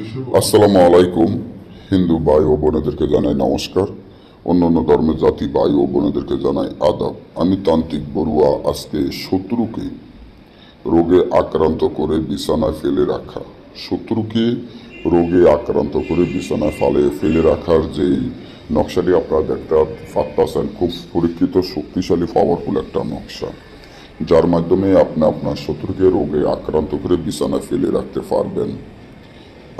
আসসালামু আলাইকুম। হিন্দু ভাই ও বোনেদেরকে জানাই নমস্কার। অন্য অন্য ধর্মের জাতি ভাই ও বোনেদেরকে জানাই আদাব। আমি তান্ত্রিক বড়ুয়া, আজকে শত্রুকে, রোগে আক্রান্ত করে বিছানায় ফেলে রাখা। শত্রুকে রোগে আক্রান্ত করে বিছানায় ফালে ফেলে রাখার যেই নকশাটি আপনারা দেখতে পাচ্ছেন খুব পরীক্ষিত শক্তিশালী পাওয়ারফুল একটা নকশা। যার মাধ্যমে আপনি আপনার শত্রুকে রোগে আক্রান্ত করে বিছানায় ফেলে রাখতে পারবেন।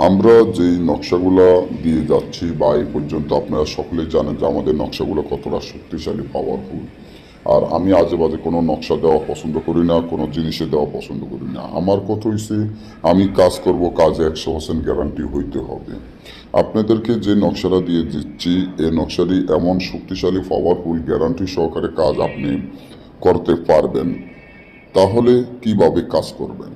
আমরা যেই নকশাগুলো দিয়ে যাচ্ছি বা এই পর্যন্ত আপনারা সকলেই জানেন যে আমাদের নকশাগুলো কতটা শক্তিশালী পাওয়ারফুল আর আমি আজে বাজে কোনো নকশা দেওয়া পছন্দ করি না, কোনো জিনিসে দেওয়া পছন্দ করি না। আমার কথা হয়েছে আমি কাজ করব কাজে একশো পার্সেন্ট গ্যারান্টি হইতে হবে। আপনাদেরকে যে নকশাটা দিয়ে দিচ্ছি এই নকশাটি এমন শক্তিশালী পাওয়ারফুল গ্যারান্টি সহকারে কাজ আপনি করতে পারবেন। তাহলে কীভাবে কাজ করবেন?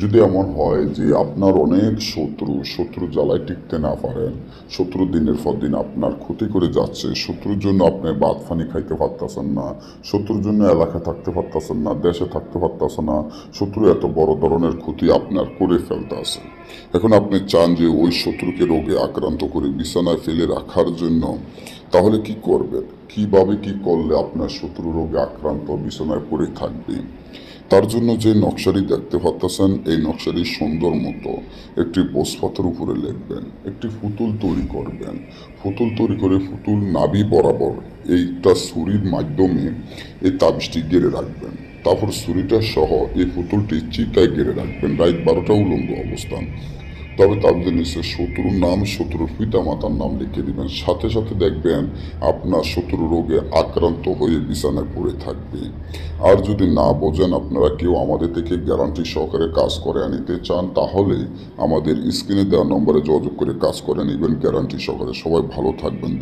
যদি এমন হয় যে আপনার অনেক শত্রু শত্রু জ্বালায় টিকতে না পারেন শত্রু দিনের পর দিন আপনার ক্ষতি করে যাচ্ছে, শত্রুর জন্য আপনি বাদ ফানি খাইতে পারতেছেন না, শত্রুর জন্য এলাকায় থাকতে পারতেছেন না, দেশে থাকতে পারতেছেন না, শত্রু এত বড় ধরনের ক্ষতি আপনার করে ফেলতে আছে। এখন আপনি চান যে ওই শত্রুকে রোগে আক্রান্ত করে বিছানায় ফেলে রাখার জন্য, তাহলে কি করবেন? কীভাবে কি করলে আপনার শত্রু রোগে আক্রান্ত বিছানায় পড়ে থাকবে? তার জন্য যে নকশাটি দেখতে পাচ্ছেন এই নকশাটি সুন্দর মতো একটি বসপাতের উপরে লিখবেন, একটি ফুতুল তৈরি করবেন। ফুতুল তৈরি করে ফুতুল নাবি বরাবর এইটা ছুরির মাধ্যমে এই তাবিজটি গেড়ে রাখবেন। তারপর ছুরিটা সহ এই পুতুলটি চিতায় গেড়ে রাখবেন। রাইত বারোটা উলঙ্গ অবস্থান। তবে তাদের নিচে শত্রুর নাম, শত্রুর পিতামাতার নাম লিখে দিবেন। সাথে সাথে দেখবেন আপনার শত্রু রোগে আক্রান্ত হয়ে বিছানায় পড়ে থাকবে। আর যদি না বোঝেন আপনারা কেউ আমাদের থেকে গ্যারান্টি সহকারে কাজ করে আনিতে চান, তাহলে আমাদের স্ক্রিনে দেওয়া নম্বরে যোগাযোগ করে কাজ করে নেবেন গ্যারান্টি সহকারে। সবাই ভালো থাকবেন